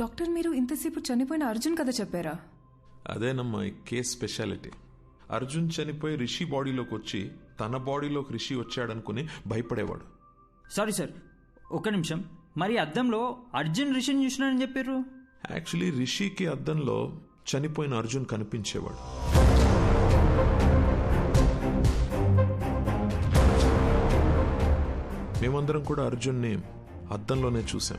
Doctor మీరు ఇంతసేపు చనిపోయిన అర్జున్ కథ చెప్పారా? అదేనమ్మా ఈ కేస్ స్పెషాలిటీ. అర్జున్ చనిపోయి రిషి బాడీలోకి వచ్చి తన బాడీలోకి రిషి వచ్చాడనుకుని భయపడేవాడు. సారీ సార్ ఒక్క నిమిషం. మరి అద్దంలో అర్జున్ రిషన్ చూసినానని చెప్పారు యాక్చువల్లీ రిషికి అద్దంలో చనిపోయిన అర్జున్ కనిపించేవాడు. మేమందరం కూడా అర్జున్ని అద్దంలోనే చూసాం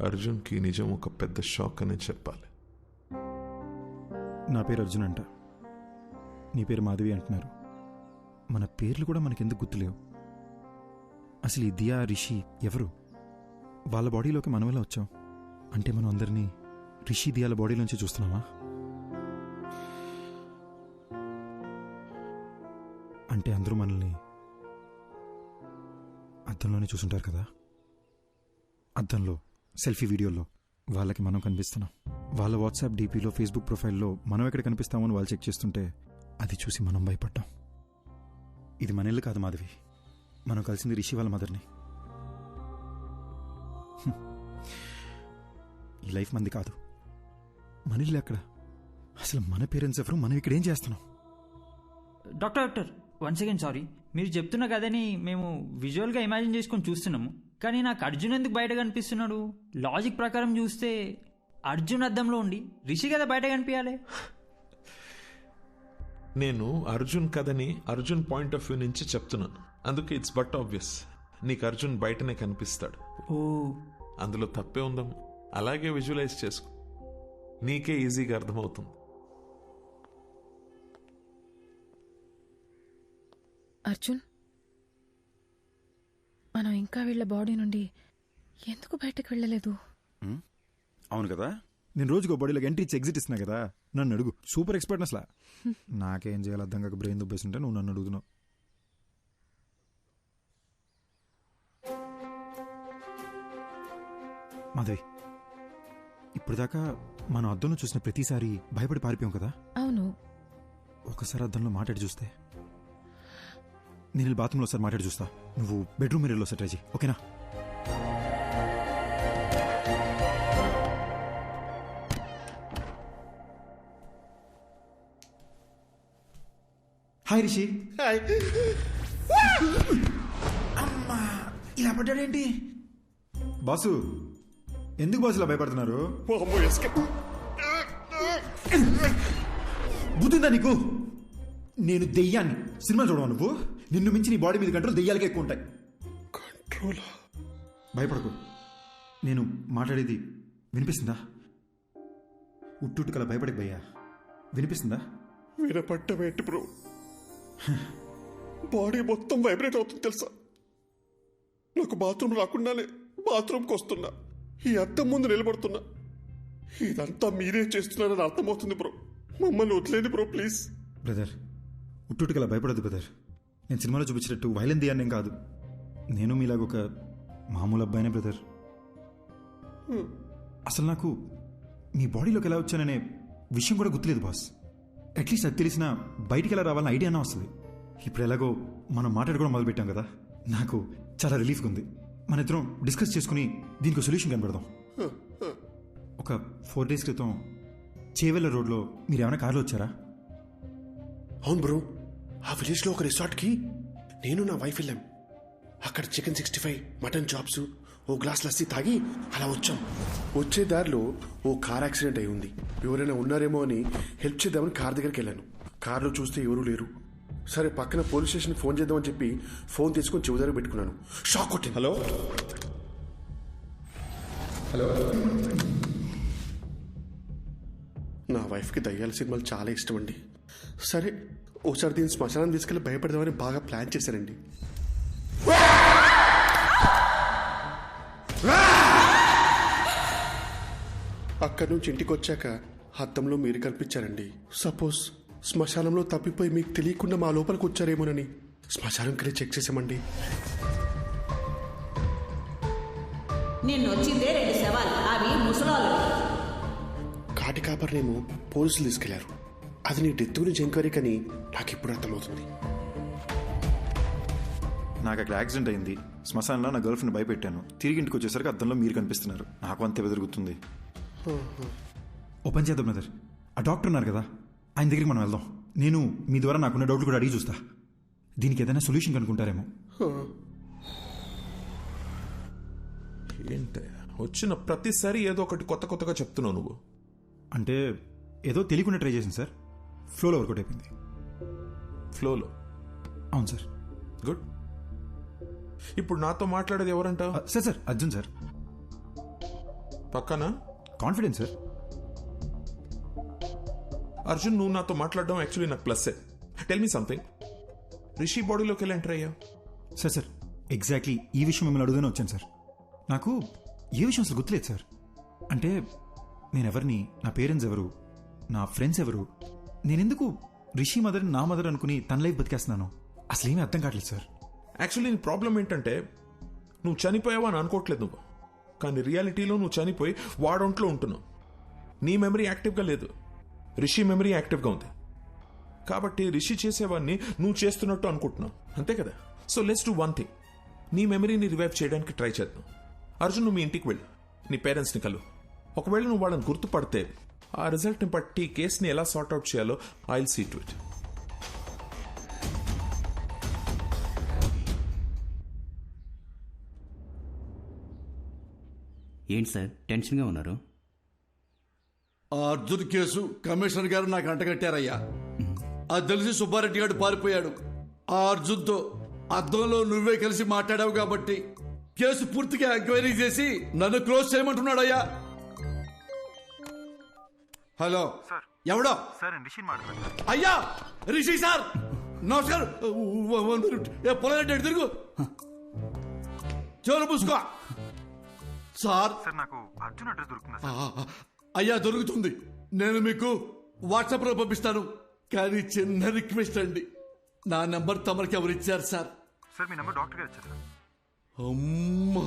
అర్జున్కి నిజం ఒక పెద్ద షాక్ అనే చెప్పాలి. నా పేరు అర్జున్ అంట. నీ పేరు మాధవి అంటున్నారు. మన పేర్లు కూడా మనకెందుకు గుర్తులేవు? అసలు ఈ దియా రిషి ఎవరు? వాళ్ళ బాడీలోకి మనం ఎలా వచ్చాం? అంటే మనం అందరినీ రిషి దియాల బాడీలోంచి చూస్తున్నామా? అంటే అందరూ మనల్ని అద్దంలోనే చూసుంటారు కదా? అద్దంలో సెల్ఫీ వీడియోలో వాళ్ళకి మనం కనిపిస్తున్నాం. వాళ్ళ వాట్సాప్ డీపీలో ఫేస్బుక్ ప్రొఫైల్లో మనం ఎక్కడ కనిపిస్తామని వాళ్ళు చెక్ చేస్తుంటే అది చూసి మనం భయపడ్డాం. ఇది మన ఇల్లు కాదు మాధవి. మనం కలిసింది రిషి వాళ్ళ మదర్ని. ఈ లైఫ్ మంది కాదు. మన ఇల్లు ఎక్కడ? అసలు మన పేరెంట్స్ ఎవరు? మనం ఇక్కడ ఏం చేస్తున్నాం? Doctor doctor one second sorry. మీరు చెప్తున్న కదని మేము విజువల్గా ఇమాజిన్ చేసుకొని చూస్తున్నాము. కానీ నాకు అర్జున్ ఎందుకు బయట కనిపిస్తున్నాడు? లాజిక్ ప్రకారం చూస్తే అర్జున్ అద్దంలో ఉండి రిషి కదా బయట కనిపించాలి. నేను అర్జున్ కథని అర్జున్ పాయింట్ ఆఫ్ వ్యూ నుంచి చెప్తున్నాను. అందుకే ఇట్స్ బట్ ఆబ్వియస్ నీకు అర్జున్ బయటనే కనిపిస్తాడు. ఓ. అందులో తప్పే ఉందాం అలాగే విజువలైజ్ చేసుకో. నీకే ఈజీగా అర్థమవుతుంది. అర్జున్? మనం ఇంకా వీళ్ళ బాడీ నుండి ఎందుకు బయటకు వెళ్ళలేదు? అవును కదా? నేను రోజుకో బాడీలోకి ఎంట్రీ ఇచ్చి ఎగ్జిట్ ఇస్తున్నా కదా? నన్ను అడుగు. సూపర్ ఎక్స్పర్ట్ అసలు. నాకేం చేయాలి అర్థం కాక బ్రెయిన్ దుబ్బేస్తుంటే నువ్వు నన్ను అడుగుతున్నావు. మాధవి ఇప్పుడు దాకా మనం అద్దంలో చూసిన ప్రతిసారి భయపడి పారిపోయాం కదా? అవును. ఒకసారి అద్దంలో మాట్లాడి చూస్తే నేను బాత్రూంలో ఒకసారి మాట్లాడి చూస్తా. నువ్వు బెడ్రూమ్ మీరలో ఒకసారి ట్రై చేయి. ఓకేనా? హాయ్ రిషి. అమ్మా ఇలా పడ్డాడేంటి? బాసు ఎందుకు బాసు ఇలా భయపడుతున్నారు? బుద్ధిందా నీకు? నేను దెయ్యాన్ని. సినిమా చూడవా నువ్వు? నిన్ను మించి నీ బాడీ మీద కంట్రోల్ దెయ్యాలకే ఎక్కువ ఉంటాయి. కంట్రోల్? భయపడకు. నేను మాట్లాడేది వినిపిస్తుందా? ఉట్టుట్టుకల భయపడక భయ్యా. వినిపిస్తుందా? వినపట్టమేంటి బ్రో? బాడీ మొత్తం వైబ్రేట్ అవుతుంది తెలుసా? నాకు బాత్రూమ్ రాకుండానే బాత్రూమ్కి వస్తున్నా. ఈ అద్దం ముందు నిలబడుతున్నా. ఇదంతా మీరే చేస్తున్నారని అర్థమవుతుంది బ్రో. మమ్మల్ని వదిలేండి బ్రో ప్లీజ్. బ్రదర్ ఉట్టుట్టుకల భయపడదు బ్రదర్. నేను సినిమాలో చూపించినట్టు వైలెన్ దియాన్ని ఏం కాదు. నేను మీలాగ ఒక మామూలు అబ్బాయినే బ్రదర్. అసలు నాకు మీ బాడీలోకి ఎలా వచ్చాననే విషయం కూడా గుర్తులేదు బాస్. అట్లీస్ట్ అది తెలిసిన బయటికి ఎలా రావాలని ఐడియా అన్నా వస్తుంది. ఇప్పుడు ఎలాగో మనం మాట్లాడుకోవడం మొదలుపెట్టాం కదా నాకు చాలా రిలీఫ్గా ఉంది. మన ఇద్దరం డిస్కస్ చేసుకుని దీనికి సొల్యూషన్ కనబడదాం. ఒక ఫోర్ డేస్ క్రితం చేవెళ్ళ రోడ్లో మీరు ఏమైనా కార్లో వచ్చారా? అవును బ్రో. ఆ విలేజ్లో ఒక రిసార్ట్కి నేను నా వైఫ్ వెళ్ళాం. అక్కడ chicken sixty five mutton chops ఓ గ్లాస్ లస్సీ తాగి అలా వచ్చాం. వచ్చే దారిలో ఓ కార్ యాక్సిడెంట్ అయి ఉంది. ఎవరైనా ఉన్నారేమో అని హెల్ప్ చేద్దామని కార్ దగ్గరికి వెళ్ళాను. కార్లో చూస్తే ఎవరూ లేరు. సరే పక్కన పోలీస్ స్టేషన్కి ఫోన్ చేద్దామని చెప్పి ఫోన్ తీసుకొని చెవి దగ్గర పెట్టుకున్నాను. షాక్ కొట్టింది. హలో? హలో? నా వైఫ్కి దయ్యాల సినిమాలు చాలా ఇష్టం అండి. సరే ఓసారి దీన్ని శ్మశానం తీసుకెళ్ళి భయపెడదామని బాగా ప్లాన్ చేశానండి. అక్కడి నుంచి ఇంటికి వచ్చాక అద్దంలో మీరు కనిపించారండి సపోజ్ శ్మశానంలో తప్పిపోయి మీకు తెలియకుండా మా లోపలికి వచ్చారేమోనని. శ్మశానంకి వెళ్ళి చెక్ చేసామండి. నిన్ను వచ్చిందే రెండు శవాలు. అవి ముసలాలు కాటి కాపర్నేమో పోలీసులు తీసుకెళ్ళారు. అది నీ డెత్ గురించి ఎంక్వైరీ కానీ నాకు ఇప్పుడు అర్థమవుతుంది. నాకు అక్కడ యాక్సిడెంట్ అయింది. శ్మశానంలో నా గర్ల్ ఫ్రెండ్ భయపెట్టాను. తిరిగి ఇంటికి వచ్చేసరికి అద్దంలో మీరు కనిపిస్తున్నారు. నాకు అంతే బెదురుగుతుంది. ఓ పని చేద్దాం బ్రదర్. ఆ డాక్టర్ ఉన్నారు కదా. ఆయన దగ్గరికి మనం వెళ్దాం. నేను మీ ద్వారా నాకున్న డౌట్లు కూడా అడిగి చూస్తా. దీనికి ఏదైనా సొల్యూషన్ కనుక్కుంటారేమో. ఏంటి? వచ్చిన ప్రతిసారి ఏదో ఒకటి కొత్త కొత్తగా చెప్తున్నావు నువ్వు. అంటే ఏదో తెలియకుండా ట్రై చేసింది సార్. ఫ్లోలో వర్కౌట్ అయిపోయింది. ఫ్లోలో అవును సార్. గుడ్ ఇప్పుడు నాతో మాట్లాడేది ఎవరంట? Sir sir Arjun sir. పక్కన? Confidence sir. అర్జున్ నువ్వు నాతో మాట్లాడడం యాక్చువల్లీ నాకు ప్లస్సే టెల్ మీ సంథింగ్ రిషి బాడీలోకి వెళ్ళి ఎంటర్ అయ్యా సార్ సార్ ఎగ్జాక్ట్లీ ఈ విషయం మిమ్మల్ని అడుగునే వచ్చాను సార్. నాకు ఏ విషయం అసలు గుర్తులేదు సార్. అంటే నేను ఎవరిని నా పేరెంట్స్ ఎవరు నా ఫ్రెండ్స్ ఎవరు నేనెందుకు రిషి మదర్ నా మదర్ అనుకుని తన లైఫ్ బతికేస్తున్నాను? అసలు ఏమీ అర్థం కావట్లేదు సార్. యాక్చువల్లీ నీ ప్రాబ్లం ఏంటంటే నువ్వు చనిపోయావా అని అనుకోవట్లేదు నువ్వు. కానీ రియాలిటీలో నువ్వు చనిపోయి వాడొంట్లో ఉంటున్నావు. నీ మెమరీ యాక్టివ్గా లేదు. రిషి మెమరీ యాక్టివ్గా ఉంది. కాబట్టి రిషి చేసేవాడిని నువ్వు చేస్తున్నట్టు అనుకుంటున్నావు. అంతే కదా? So let's do one thing నీ మెమరీని రివైవ్ చేయడానికి ట్రై చేద్దాం. అర్జున్ నువ్వు మీ ఇంటికి వెళ్ళు. నీ పేరెంట్స్ని కలు. ఒకవేళ నువ్వు వాళ్ళని గుర్తుపడితే ఆ రిజల్ట్ని బట్టి కేసుని ఎలా సార్ట్అవుట్ చేయాలో I will see to it ఏంటి సార్? టెన్షన్గా ఉన్నారు? ఆ అర్జున్ కేసు కమిషనర్ గారు నాకు అంటగట్టారయ్యా. అది తెలిసి సుబ్బారెడ్డి గారు పారిపోయాడు. ఆ అర్జున్తో అద్దంలో నువ్వే కలిసి మాట్లాడావు కాబట్టి కేసు పూర్తిగా ఎంక్వైరీ చేసి నన్ను క్లోజ్ చేయమంటున్నాడయ్యా. హలో. ఎవడో? అయ్యా! రిషి సార్! నమస్కారం. అటు తిరుగు. చెవులు పూసుకో సార్. నాకు అర్జున్ అడ్రస్ దొరుకుతుంది అయ్యా దొరుకుతుంది. నేను మీకు వాట్సాప్లో పంపిస్తాను. కానీ చిన్న రిక్వెస్ట్ అండి. నా నెంబర్ తమరికి ఎవరు ఇచ్చారు సార్? సార్ మీ నెంబర్ డాక్టర్ గారు ఇచ్చారు అమ్మా!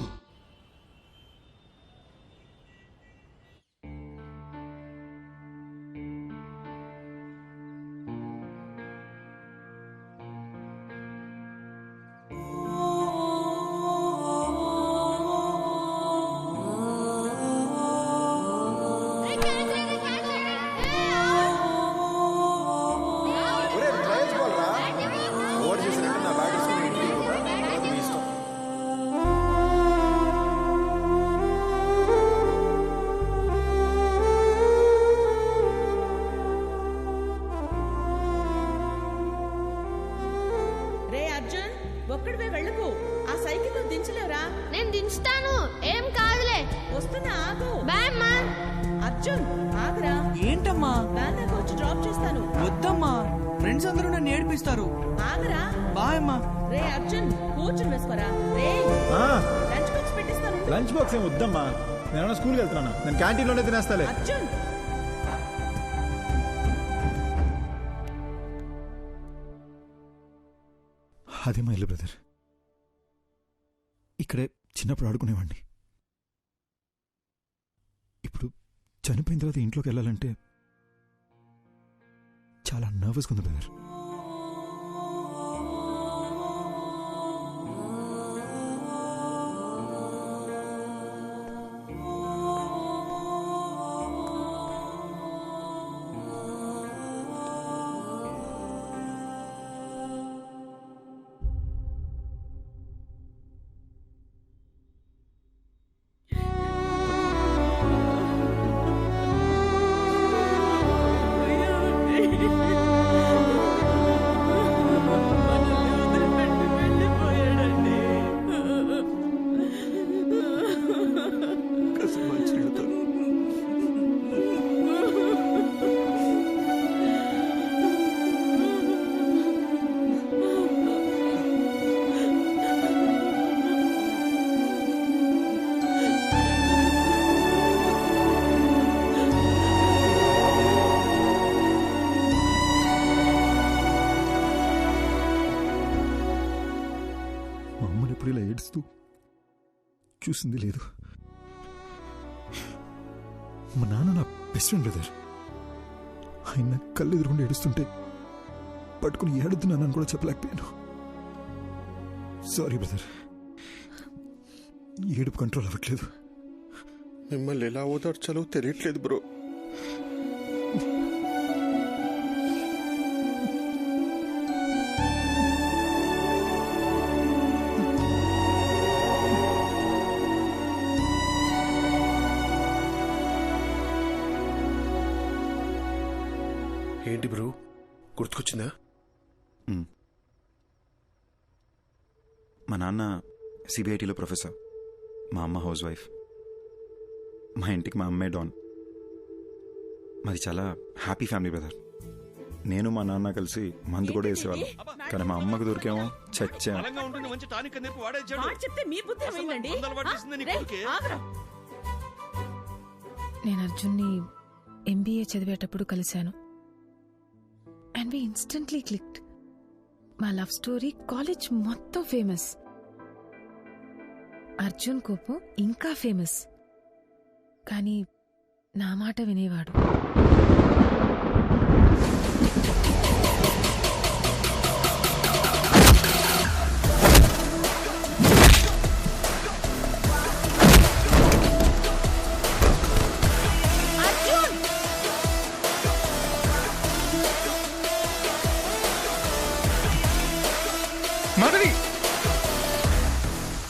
ఆగురా. ఏంటమ్మా? వ్యాన్ దాకా వచ్చి డ్రాప్ చేస్తాను. వద్దమ్మా. ఫ్రెండ్స్ అందరూ నన్ను ఏడిపిస్తారు. ఆగరా. బాయ్ అమ్మా. రే అర్జున్ కూర్చుని వేసుకోరా. రే. లంచ్ బాక్స్ పెట్టిస్తాను. లంచ్ బాక్స్ ఏం వద్దమ్మా. నేను స్కూల్కి వెళ్తున్నాను? నేను క్యాంటీన్లోనే తినేస్తాలే. అర్జున్. అదే మా ఇల్లు బ్రదర్. ఇక్కడే చిన్నప్పుడు ఆడుకునేవాడిని. ఇప్పుడు చనిపోయిన తర్వాత ఇంట్లోకి వెళ్ళాలంటే చాలా నర్వస్గా ఉంది బ్రదర్ ఎప్పుడు ఇలా ఏడుస్తూ చూసింది లేదు. మా నాన్న నా బెస్ట్ ఫ్రెండ్ బ్రదర్ ఆయన కళ్ళు ఎదురుకుండా ఏడుస్తుంటే పట్టుకుని ఏడుతున్నానని కూడా చెప్పలేకపోయాను. సారీ బ్రదర్ ఏడుపు కంట్రోల్ అవ్వట్లేదు. మిమ్మల్ని ఎలా ఓదార్చాలో తెలియట్లేదు బ్రో ఏంటి బ్రో? గుర్తుకొచ్చిందా? మా నాన్న సిబిఐటిలో ప్రొఫెసర్. మా అమ్మ హౌస్ వైఫ్. మా ఇంటికి మా అమ్మే డాన్. మాది చాలా హ్యాపీ ఫ్యామిలీ బ్రదర్. నేను మా నాన్న కలిసి మందు కూడా వేసేవాళ్ళం. కానీ మా అమ్మకు దొరికేమో చచ్చా. మాట చెప్తే మీ బుద్ధి ఏమైందండి? రేయ్, ఆగురా. నేను అర్జున్ని ఎంబీఏ చదివేటప్పుడు కలిశాను. అండ్ వి ఇన్స్టెంట్లీ క్లిక్డ్ మా లవ్ స్టోరీ కాలేజ్ మొత్తం ఫేమస్ అర్జున్ కోపం ఇంకా ఫేమస్ కానీ నా మాట వినేవాడు.